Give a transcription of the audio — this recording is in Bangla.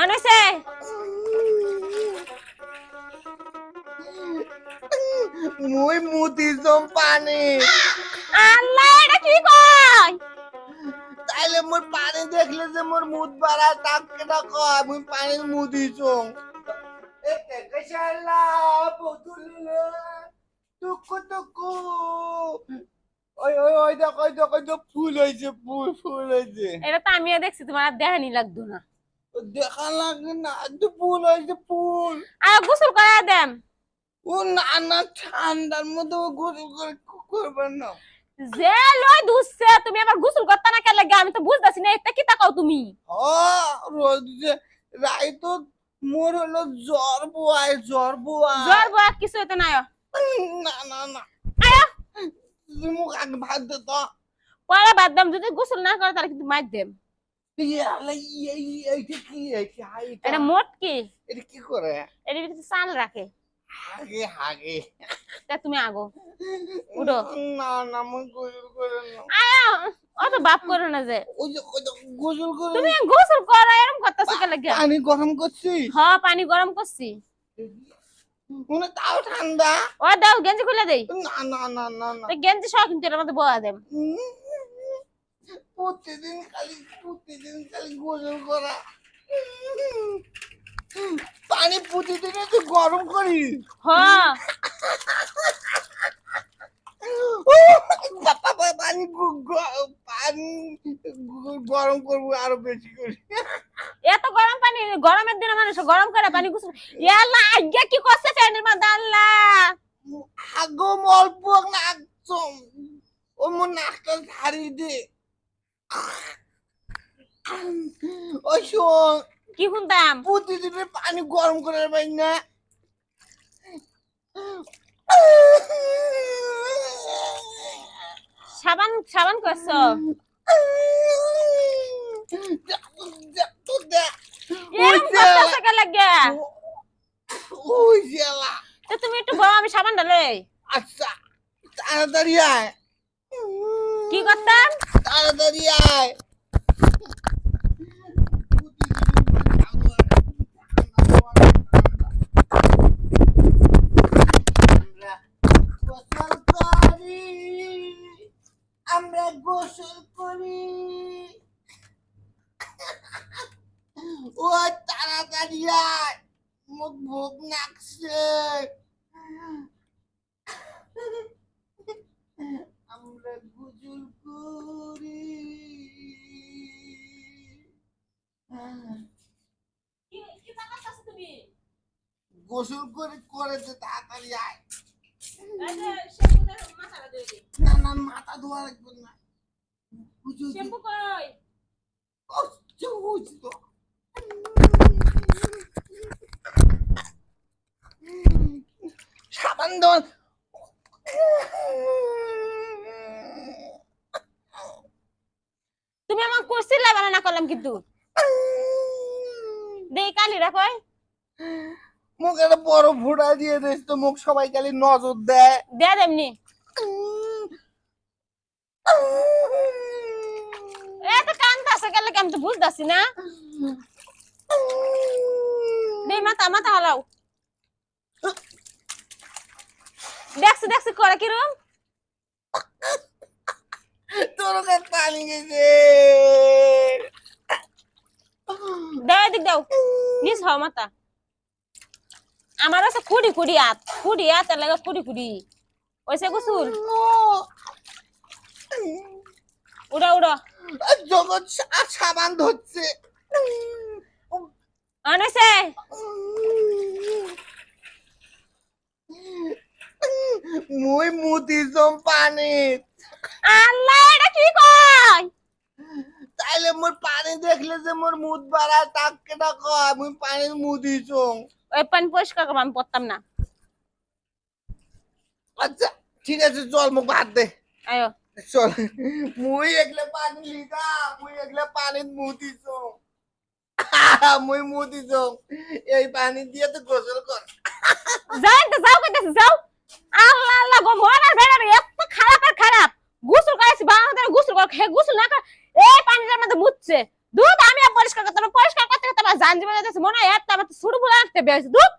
আনছে মুই মুতি পানি আল্লাহ এটা কি কয়? তাইলে মোর পানি দেখলে যে মোর মুদ বাড়া তাক কেটা কয়? মুই পানি মুদি চং কশালা টুকু টুকু। ওই ওই ওই দেখ ওই দেখ ফুল হয়েছে ফুল ফুল হয়েছে এটা তো আমিও দেখছি তোমার আর দেখানি লাগতো না। দেখা লাগে না ফুল হয়েছে ফুল আর গোসল করা দেম ও না না ঠান্ডার মধ্যে গোসল করে করবেন না। যে লয় দুসছে তুমি আবার গোসল করতে না কেন লাগে? আমি তো বুঝতাছি না এটা কি তাকাও তুমি? ও রোজ রাই তো মোর হলো জ্বর বুয়ায় জ্বর বুয়ায়। জ্বর বয়া কিছু হইতে নাই। না না না। আয়া। তুই মুখ আগে ভাত দে তো। পরে বাদ দাম যদি গোসল না করে তাহলে কিন্তু মার দেম। এটা মোট কি এটা কি করে চাল রাখে হাগে হাগে তা তুমি আগো উঠো। না না মুই গোসল করে না আয়া অত বাপ করো না যে ওই যে গোসল করে তুমি গোসল করো এরকম করতেছো কেন লাগে পানি গরম করছি হ পানি গরম করছি মনে তাও ঠান্ডা ও দাও গেঞ্জি খুলে দেই না না না গেঞ্জি সহ কিন্তু এর মধ্যে বয়া দেম প্রতিদিন খালি প্রতিদিন খালি গোসল করা। পানি প্রতিদিন তুই গরম করি। হ বাবা বাবা, পানি গরম করব আরও বেশি করে। এত গরম পানি গরমের দিনে মানুষ গরম করে পানি আজ্ঞা কি করছে ফ্যানের মধ্যে আল্লাহ আগো অল্প নাক ও মোর নাকটা ঝাড়ি দে। ওই শোন কি শুনতাম? প্রতিদিনের পানি গরম করে পাই না। সাবান সাবান করছ? তুমি একটু বলো আমি সাবান ঢালে আচ্ছা তাড়াতাড়ি আয়। কি করতাম? তাড়াতাড়ি আয়। আমরা গোসল করি ও তাড়াতাড়ি আয়। মুখ ভোগ নাকছে। গোসল করে করেছে তাড়াতাড়ি আয়। না না মাথা ধোয়া লাগবে না। শ্যাম্পু কই তো। সাবান তুমি আমার করছিলে বানা না করলাম কিন্তু। দেই কালি রাখো মুখ একটা বড় ফুটা দিয়ে দিস তো মুখ সবাই খালি নজর দেয়। দে দেমনি এত কান্দাছে কেন লাগে আমি তো বুঝতাছি না? দেই মাথা মাথা হলাও দেখছি দেখছি করে কিরম? তোর পানি গেছে। দাও এদিক দাও। নিস হও মাথা। আমার আছে কুড়ি কুড়ি হাত কুড়ি হাত লাগে কুড়ি কুড়ি ওইসে গুসুল? উড়া উড়া। জগৎ সাবান ধরছে। আনেছে। মুই মুতি জম পানি আল্লাহ এটা কি কয়? তাইলে মোর পানি দেখলে যে মোর মুদ বাড়া তাক কেটা কয়? মুই পানি মুদি চং ওই পানি পরিষ্কার করব আমি পড়তাম না। আচ্ছা ঠিক আছে চল মুখ ভাত দে। আয়ো। চল। মুই একলে পানি মুই একলে মুই এই পানি দিয়ে তো গোসল কর। যাই তো যাও কইতেছি যাও। আল্লাহ আল্লাহ গো মরার বেড়ার এত খারাপ আর খারাপ। গোসল করেছি বাংলাদেশ গোসল কর হে গোসল না কর। এই পানিটার মধ্যে মুছছে দুধ আমি পরিষ্কার করতে জীবনে যাচ্ছে মনে হয় একটা আমার বলে একটা বেশ দুধ